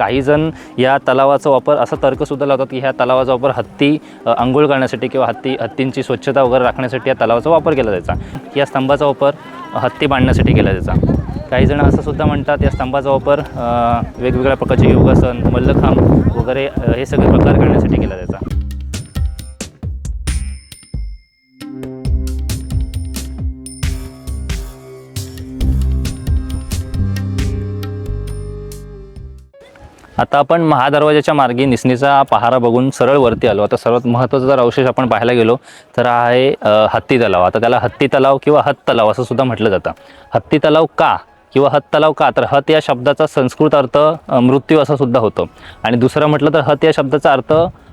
काहीजण या तलावाचा वापर असा तर्कसुद्धा लावतात की ह्या तलावाचा वापर हत्ती आंघोळ करण्यासाठी किंवा हत्ती हत्तींची स्वच्छता वगैरे राखण्यासाठी या तलावाचा वापर केला जायचा. या स्तंभाचा वापर हत्ती बांधण्यासाठी केला जायचा. काही जण असं सुद्धा म्हणतात या स्तंभाचा वापर वेगवेगळ्या प्रकारचे योगासन मल्लखांब वगैरे हे सगळे प्रकार करण्यासाठी केला जायचा. आता आपण महादरवाजाच्या मार्गे निसणीचा पहारा बघून सरळ वरती आलो. आता सर्वात महत्त्वाचा जर अवशेष आपण पाहायला गेलो तर हा आहे हत्ती तलाव. आता त्याला हत्ती तलाव किंवा हत तलाव असं सुद्धा म्हटलं जातं. हत्ती तलाव का किंवा हत तलाव का? तर हत या शब्दाचा संस्कृत अर्थ मृत्यू असा सुद्धा होतो. आणि दुसरं म्हटलं तर हत या शब्दाचा अर्थ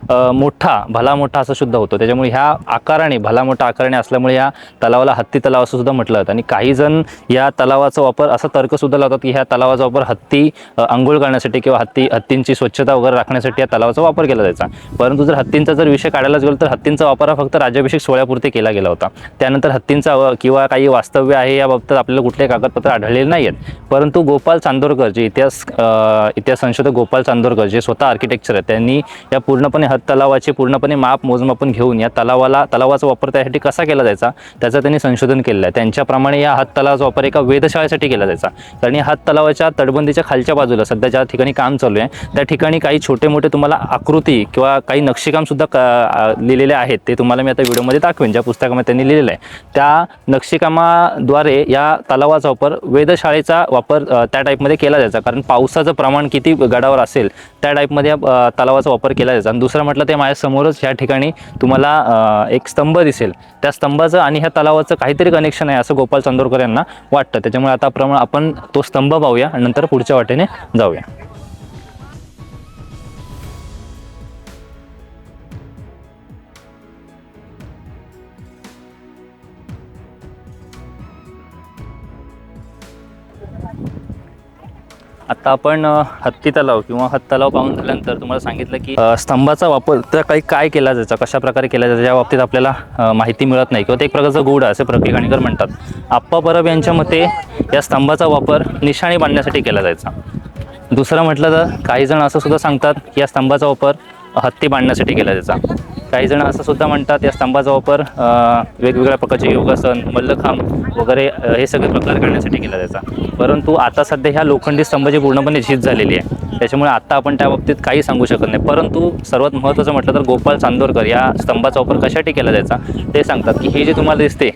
मोठा भला मोठा असं शुद्ध होतो. त्याच्यामुळे ह्या आकाराने भला मोठा आकाराने असल्यामुळे या तलावाला हत्ती तलाव असं सुद्धा म्हटलं जातं. आणि काही जण या तलावाचा वापर असा तर्कसुद्धा लावतात की ह्या तलावाचा वापर हत्ती आंघोळ करण्यासाठी किंवा हत्ती हत्तींची स्वच्छता वगैरे राखण्यासाठी या तलावाचा वापर केला जायचा. परंतु जर हत्तींचा जर विषय काढायलाच गेलो तर हत्तींचा वापर हा फक्त राज्याभिषेक सोहळ्यापुरते केला गेला होता. त्यानंतर हत्तींचा किंवा काही वास्तव्य आहे या बाबतीत आपल्याला कुठले कागदपत्र आढळलेले नाही आहेत परंतु गोपाल चांदोरकर जे इतिहास इतिहास संशोधक गोपाल चांदोरकर जे स्वतः आर्किटेक्चर आहेत त्यांनी या पूर्णपणे हत तलावाचे पूर्णपणे माप मोजमापन घेऊन या तलावाला तलावाचा वापर त्यासाठी कसा केला जायचा त्याचं त्यांनी संशोधन केलेलं आहे. त्यांच्याप्रमाणे या हात तलावाचा वापर एका वेधशाळेसाठी केला जायचा. कारण या हात तलावाच्या तटबंदीच्या खालच्या बाजूला सध्या ज्या ठिकाणी काम चालू आहे त्या ठिकाणी काही छोटे मोठे तुम्हाला आकृती किंवा काही नक्षीकामसुद्धा क- लिहिलेले आहेत. ते तुम्हाला मी आता व्हिडिओमध्ये दाखवेन ज्या पुस्तकामध्ये त्यांनी लिहिलेलं आहे. त्या नक्षीकामाद्वारे या तलावाचा वापर वेधशाळेचा वापर त्या टाईपमध्ये केला जायचा. कारण पावसाचं प्रमाण किती गडावर असेल त्या टाईपमध्ये या तलावाचा वापर केला जायचा. आणि दुसरं म्हटलं ते माझ्यासमोरच ह्या ठिकाणी तुम्हाला एक स्तंभ दिसेल. त्या स्तंभाचं आणि ह्या तलावाचं काहीतरी कनेक्शन आहे असं गोपाल चांदोरकर यांना वाटतं. त्याच्यामुळे आता आपण तो स्तंभ पाहूया नंतर पुढच्या वाटेने जाऊया. आता आपण हत्ती तलाव किंवा हत्त तलाव पाहून झाल्यानंतर तुम्हाला सांगितलं की स्तंभाचा वापर तर काही काय केला जायचा? कशा प्रकारे केला जायचा? या बाबतीत आपल्याला माहिती मिळत नाही किंवा ते एक प्रकारचं गूढ असे प्रकिकाणीकर म्हणतात. आप्पा परब यांच्या मते या स्तंभाचा वापर निशाणी बांधण्यासाठी केला जायचा. दुसरं म्हटलं तर काही जण असं सुद्धा सांगतात की या स्तंभाचा वापर हत्ती बांधण्यासाठी केला जायचा. काही जण असं सुद्धा म्हणतात या स्तंभाचा वापर वेगवेगळ्या प्रकारचे योगासन मल्लखांब वगैरे हे सगळे प्रकार करण्यासाठी केला जायचा. परंतु आता सध्या ह्या लोखंडी स्तंभाची पूर्णपणे झीज झालेली आहे. त्याच्यामुळे आता आपण त्या बाबतीत काही सांगू शकत नाही. परंतु सर्वात महत्त्वाचं म्हटलं तर गोपाल चांदोरकर या स्तंभाचा वापर कशासाठी केला जायचा ते सांगतात की हे जे तुम्हाला दिसते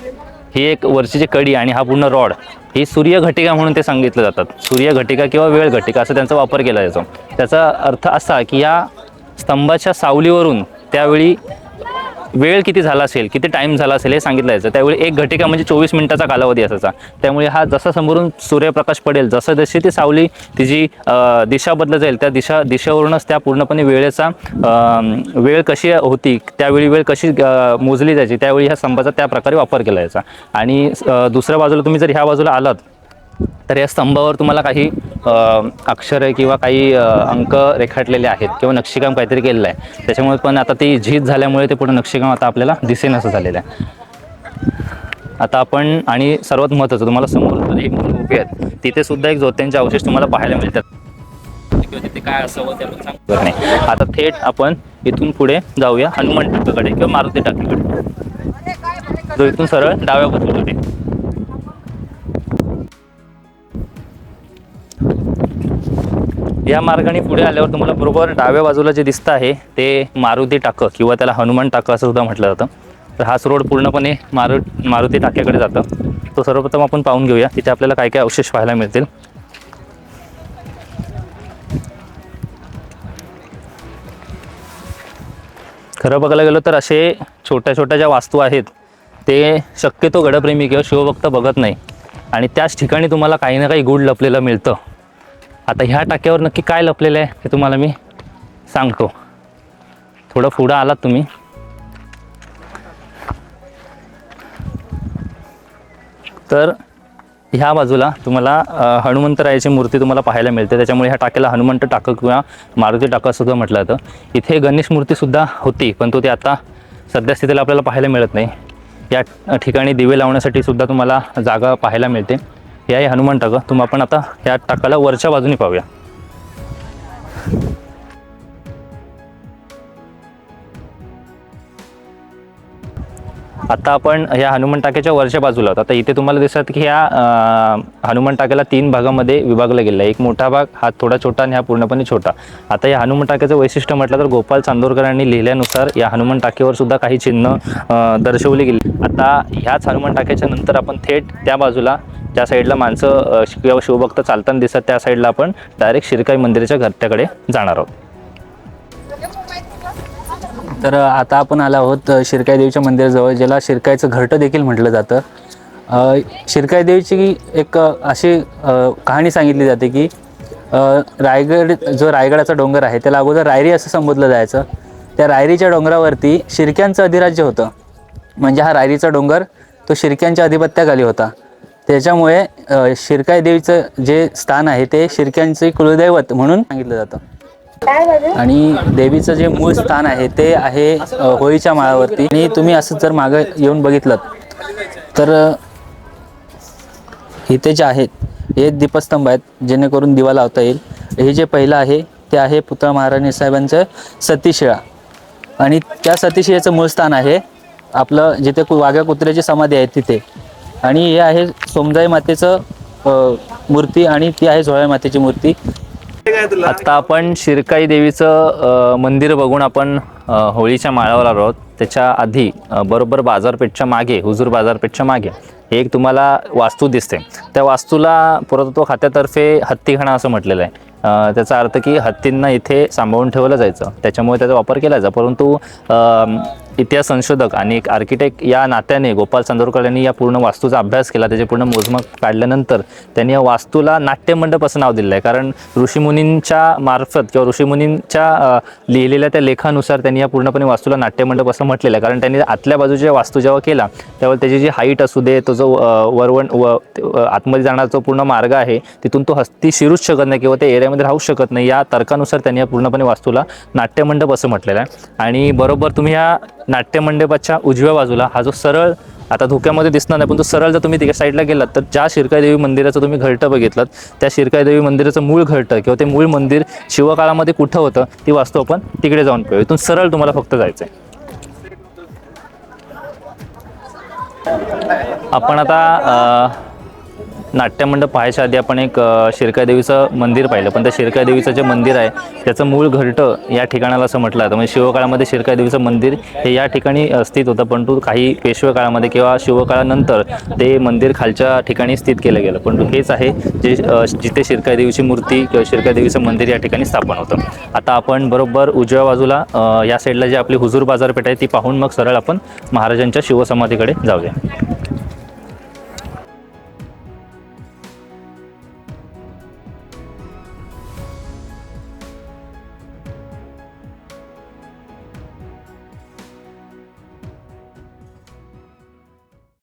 ही एक वरची जी कडी आणि हा पूर्ण रॉड ही सूर्यघटिका म्हणून ते सांगितलं जातात. सूर्यघटिका किंवा वेळ घटिका असं त्यांचा वापर केला जातो त्याचा अर्थ असा की या स्तंभाच्या सावलीवरून त्यावेळी वेळ किती झाला असेल किती टाईम झाला असेल हे सांगितलं जायचं त्यावेळी एक घटिका म्हणजे चोवीस मिनिटाचा कालावधी असायचा. त्यामुळे हा जसा समोरून सूर्यप्रकाश पडेल जसं जशी ती सावली तिची दिशा बदलत जाईल त्या दिशा दिशेवरूनच त्या पूर्णपणे वेळेचा वेळ कशी होती त्यावेळी वेळ कशी मोजली जायची त्यावेळी ह्या स्तंभाचा त्या प्रकारे वापर केला जायचा. आणि दुसऱ्या बाजूला तुम्ही जर ह्या बाजूला आलात तर या स्तंभावर तुम्हाला काही अक्षरे किंवा काही अंक रेखाटलेले आहेत किंवा नक्षीकाम काहीतरी केलेलं आहे. त्याच्यामुळे पण आता ती झीज झाल्यामुळे ते पुढे नक्षीकाम आता आपल्याला दिसेन असं झालेलं आहे. आता आपण आणि सर्वात महत्त्वाचं तुम्हाला समोर एक मुलं उभी आहेत तिथे सुद्धा एक जोत्यांचे अवशेष तुम्हाला पाहायला मिळतात. किंवा तिथे काय असावं ते आपण नाही. आता थेट आपण इथून पुढे जाऊया हनुमान टाकाकडे किंवा मारुती टाकीकडे जो इथून सरळ डाव्या बाजूला या मार्गाने पुढे आल्यावर तुम्हाला बरोबर डाव्या बाजूला जे दिसतं आहे ते मारुती टाकं किंवा त्याला हनुमान टाकं असं सुद्धा म्हटलं जातं. तर हाच रोड पूर्णपणे मारु मारुती टाक्याकडे जातं. तो सर्वप्रथम आपण पाहून घेऊया. तिथे आपल्याला काय काय अवशेष पाहायला मिळतील. खरं बघायला गेलो तर असे छोट्या छोट्या ज्या वास्तू आहेत ते शक्यतो गडप्रेमी किंवा शिवभक्त बघत नाही. आणि त्याच ठिकाणी तुम्हाला काही ना काही गुढ लपलेलं मिळतं. आता ह्या टाक्यावर नक्की काय लपलेलं आहे हे तुम्हाला मी सांगतो. थोडं पुढं आलात तुम्ही. तर ह्या बाजूला तुम्हाला हनुमंतरायाची मूर्ती तुम्हाला पाहायला मिळते. त्याच्यामुळे ह्या टाक्याला हनुमंत टाकं किंवा मारुती टाकं सुद्धा म्हटलं जातं. इथे गणेश मूर्तीसुद्धा होती पण तो ती आता सध्या स्थितीला आपल्याला पाहायला मिळत नाही. या ठिकाणी दिवे लावण्यासाठी सुद्धा तुम्हाला जागा पाहायला मिळते. हे आहे हनुमान टाका तुम्ही आपण आता या टाकाला वरच्या बाजूने पाहूया. आता आपण ह्या हनुमान टाक्याच्या वरच्या बाजूला आहोत. आता इथे तुम्हाला दिसत की ह्या हनुमान टाक्याला तीन भागामध्ये विभागला गेला एक मोठा भाग हा थोडा छोटा आणि हा पूर्णपणे छोटा. आता या हनुमान टाक्याचं वैशिष्ट्य म्हटलं तर गोपाल चांदोरकरांनी लिहिल्यानुसार या हनुमान टाकेवर सुद्धा काही चिन्ह दर्शवली गेली. आता ह्याच हनुमान टाक्याच्या नंतर आपण थेट त्या बाजूला त्या साईडला माणसं किंवा शिवभक्त चालताना दिसत त्या साईडला आपण डायरेक्ट शिरकाई मंदिराच्या घरट्याकडे जाणार आहोत. तर आता आपण आलो आहोत शिरकाई देवीच्या मंदिराजवळ ज्याला शिरकाईचं घरटं देखील म्हटलं जातं. शिरकाई देवीची एक अशी कहाणी सांगितली जाते की रायगड जो रायगडाचा डोंगर आहे त्याला अगोदर रायरी असं संबोधलं जायचं. त्या रायरीच्या डोंगरावरती शिरक्यांचं अधिराज्य होतं. म्हणजे हा रायरीचा डोंगर तो शिरक्यांच्या अधिपत्याखाली होता. त्याच्यामुळे शिरकाई देवीचं जे स्थान आहे ते शिरक्यांचे कुलदैवत म्हणून सांगितलं जातं. आणि देवीचं जे मूळ स्थान आहे ते आहे होळीच्या माळावरती. आणि तुम्ही असं जर मागं येऊन बघितलं तर इथे जे आहेत हे दीपस्तंभ आहेत जेणेकरून दिवा लावता येईल. हे जे पहिलं आहे ते आहे पुतळा महाराणी साहेबांचं सतीशिळा. आणि त्या सतीशिळेचं मूळ स्थान आहे आपलं जिथे कु वाघ्या कुत्र्याची समाधी आहे तिथे. आणि हे आहे सोमजाई मातेचं मूर्ती आणि ती आहे झोळ्या मातेची मूर्ती. आता आपण शिरकाई देवीचं मंदिर बघून आपण होळीच्या माळावर आलो आहोत. त्याच्या आधी बरोबर बाजारपेठच्या मागे हुजूर बाजारपेठच्या मागे एक तुम्हाला वास्तू दिसते. त्या वास्तूला पुरातत्व खात्यातर्फे हत्तीखाना असं म्हटलेलं आहे. त्याचा अर्थ की हत्तींना इथे सांभाळून ठेवलं जायचं. त्याच्यामुळे त्याचा वापर केला जायचा. परंतु इतिहास संशोधक आणि एक आर्किटेक्ट या नात्याने गोपाल चांदोरकर यांनी या पूर्ण वास्तूचा अभ्यास केला त्याचे पूर्ण मोजमाप काढल्यानंतर त्यांनी या वास्तूला नाट्यमंडप असं नाव दिलेलं आहे. कारण ऋषीमुनींच्या मार्फत किंवा ऋषीमुनींच्या लिहिलेल्या त्या लेखानुसार त्यांनी या पूर्णपणे वास्तूला नाट्यमंडप असं म्हटलेलं आहे. कारण त्यांनी आतल्या बाजूच्या वास्तू जेव्हा केला तेव्हा त्याची जी हाईट असू दे तो जो वरवण व आतमध्ये जाणारा जो पूर्ण मार्ग आहे तिथून तो हस्ती शिरूच शकत नाही किंवा त्या एरियामध्ये राहू शकत नाही. या तर्कानुसार त्यांनी या पूर्णपणे वास्तूला नाट्यमंडप असं म्हटलेलं आहे. आणि बरोबर तुम्ही ह्या नाट्यमंडपाच्या उजव्या बाजूला हा जो सरळ आता धोक्यामध्ये दिसणार नाही पण तो सरळ जर तुम्ही तिकडे साईडला गेलात तर ज्या शिरकाईदेवी मंदिराचं तुम्ही घरटं बघितलं त्या शिरकाईदेवी मंदिराचं मूळ घरटं किंवा ते मूळ मंदिर शिवकाळामध्ये कुठं होतं ती वास्तू आपण तिकडे जाऊन पाहू इथून सरळ तुम्हाला फक्त जायचं आहे आपण आता नाट्यमंडप पाहायच्या आधी आपण एक अ, शिरकाई देवीचं मंदिर पाहिलं. पण त्या शिरकाई देवीचं जे मंदिर आहे त्याचं मूळ घरटं या ठिकाणाला असं म्हटलं जातं. म्हणजे शिवकाळामध्ये शिरकाई देवीचं मंदिर हे या ठिकाणी स्थित होतं परंतु काही पेशवे काळामध्ये किंवा शिवकाळानंतर ते मंदिर खालच्या ठिकाणी स्थित केलं गेलं. परंतु हेच आहे जे जिथे शिरकाई देवीची मूर्ती किंवा शिरकाई देवीचं मंदिर या ठिकाणी स्थापन होतं. आता आपण बरोबर उजव्या बाजूला या साईडला जी आपली हुजूर बाजारपेठ आहे ती पाहून मग सरळ आपण महाराजांच्या शिवसमाधीकडे जाऊया.